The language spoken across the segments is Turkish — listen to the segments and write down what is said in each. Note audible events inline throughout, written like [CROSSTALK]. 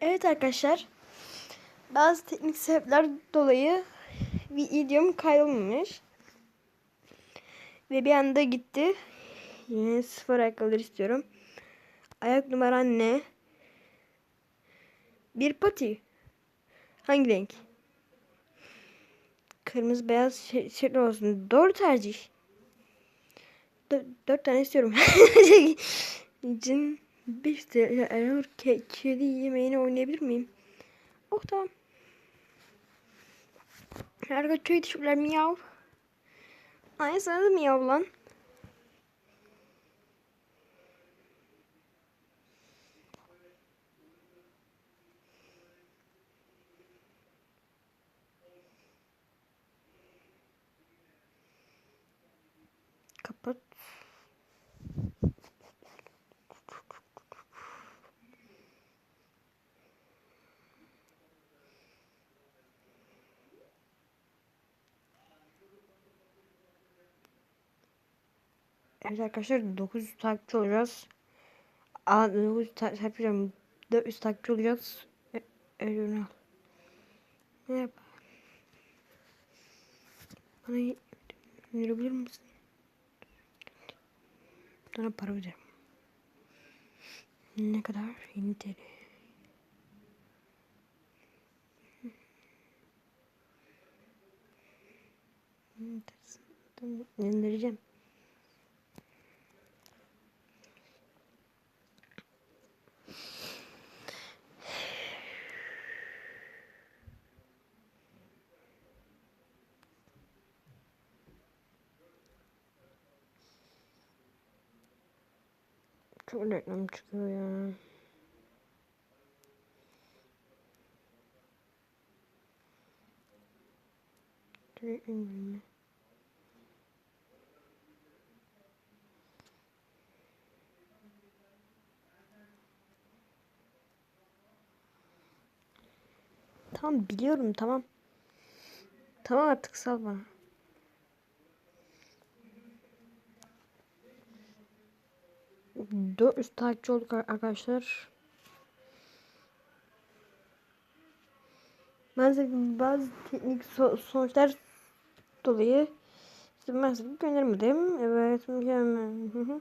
Evet arkadaşlar. Bazı teknik sebepler dolayı videom kaydolmamış. Ve bir anda gitti. Yine sıfır ayakkabılar istiyorum. Ayak numaran ne? Bir pati. Hangi renk? Kırmızı beyaz şey, şey olsun. Doğru tercih. Dö- dört tane istiyorum. [LAUGHS] Cin bir de eğer ke kedi yemeğini oynayabilir miyim? Oh tamam. Köy teşekkürler miyav. Ay sana da miyav lan. Kapat. Evet arkadaşlar 900 takipçi olacağız. Aa 900 ta- takipçi olacağım. 400 takipçi olacağız. Öyle. Ne yap? Bana verebilir misin? Sana para vereceğim. Ne kadar? 20 TL. Tamam, göndereceğim. Çok reklam çıkıyor ya. İndirme. Tamam biliyorum tamam. Tamam artık sal bana. Dört üst takipçi olduk ar- arkadaşlar. Maalesef bazı teknik so- sonuçlar dolayı işte maalesef göndermedim. Evet güzel.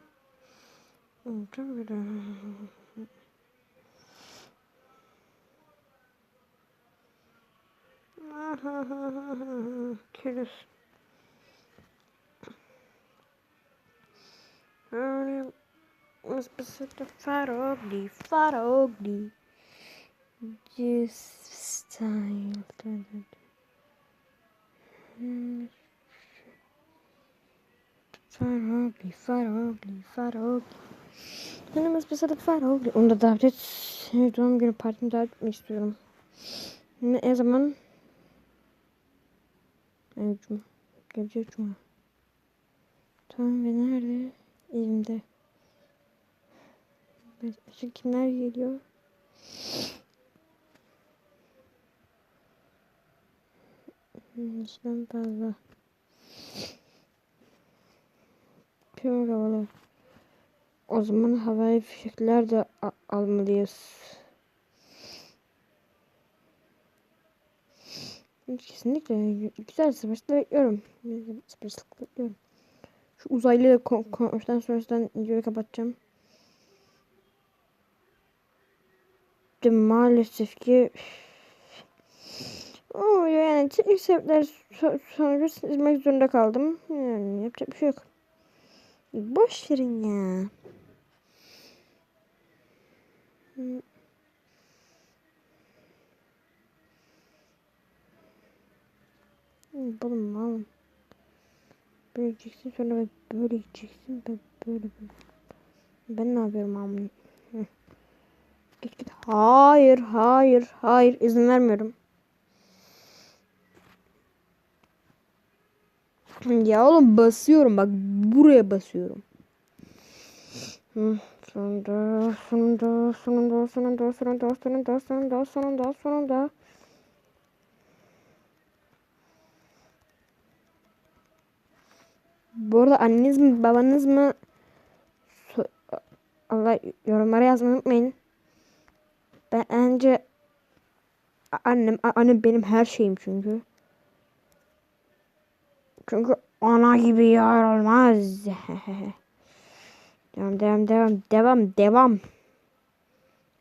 Kürüs. Öyle Specific farogli, farogli. Just style. Farogli, farogli, farogli. Benim specific farogli. Onu da davet et. Doğum günü partimi davet etmek istiyorum. Ne zaman? Evet, cuma. Gelecek cuma. Tamam ve nerede? Evimde. Başka kimler geliyor? Hmm, İşten fazla. Çok havalı. O zaman havai fişekler de almalıyız. Kesinlikle güzel savaşta bekliyorum. Savaşta bekliyorum. Şu uzaylıyla kon konuştan sonrasından videoyu kapatacağım. De maalesef ki o yani teknik sebepler so sonucu çizmek zorunda kaldım. Yani yapacak bir şey yok. Boş verin ya. Oğlum oğlum. Böyle gideceksin sonra böyle, gideceksin böyle böyle. Ben ne yapıyorum amına? Git git. Hayır, hayır, hayır. izin vermiyorum. Ya oğlum basıyorum bak buraya basıyorum. Hı, sonunda, sonunda, sonunda, sonunda, sonunda, sonunda, sonunda, sonunda, sonunda. Bu arada anneniz mi babanız mı Allah yorumlara yazmayı unutmayın. Ben bence annem annem benim her şeyim çünkü. Çünkü ana gibi yar olmaz. [LAUGHS] devam devam devam devam devam.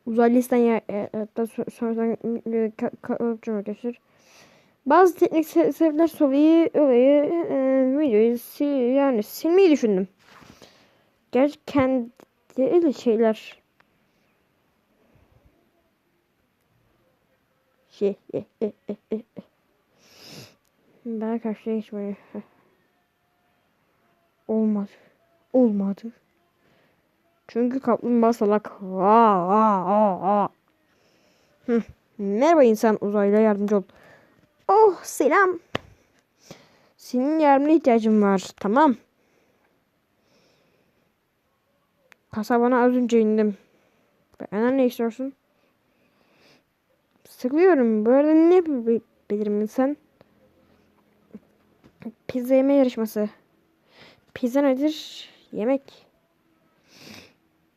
Uzaylısından ya e, e, e, ka- arkadaşlar. Bazı teknik se- sebepler dolayı olayı e, videoyu sil yani silmeyi düşündüm. Gerçi kendi şeyler şey. Ben karşıya geçmeyi olmadı. Olmadı. Çünkü kaplumbağa salak. Aa, aa, aa. Hı. merhaba insan uzaylıya yardımcı ol. Oh selam. Senin yardımına ihtiyacım var. Tamam. Kasabana az önce indim. Benden ne istiyorsun Sıkılıyorum. Bu arada ne bilirim insan? Pizza yeme yarışması. Pizza nedir? Yemek.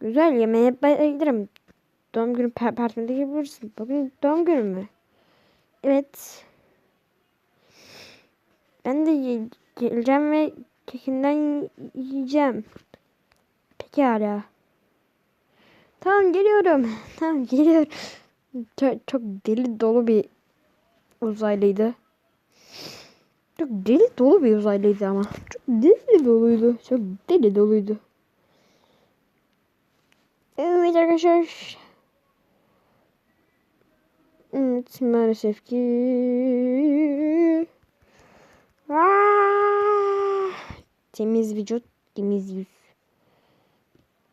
Güzel yemeğe bayılırım. Doğum günü partimde yapabilirsin. Bugün doğum günüm mü? Evet. Ben de geleceğim ve kekinden yiyeceğim. Peki hala. Tamam geliyorum. [LAUGHS] Tamam geliyorum. Çok, deli dolu bir uzaylıydı. Çok deli dolu bir uzaylıydı ama. Çok deli doluydu. Çok deli doluydu. Evet arkadaşlar. Evet maalesef ki. Aa, temiz vücut, temiz yüz.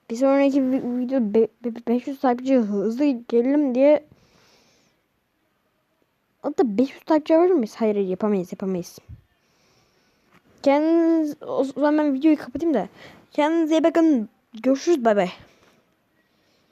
Bir sonraki vi- video be- be- 500 takipçi hızlı gelelim diye Hatta 500 takipçi var mıyız? Hayır, yapamayız yapamayız. Kendiniz o zaman ben videoyu kapatayım da. Kendinize iyi bakın. Görüşürüz bay bay.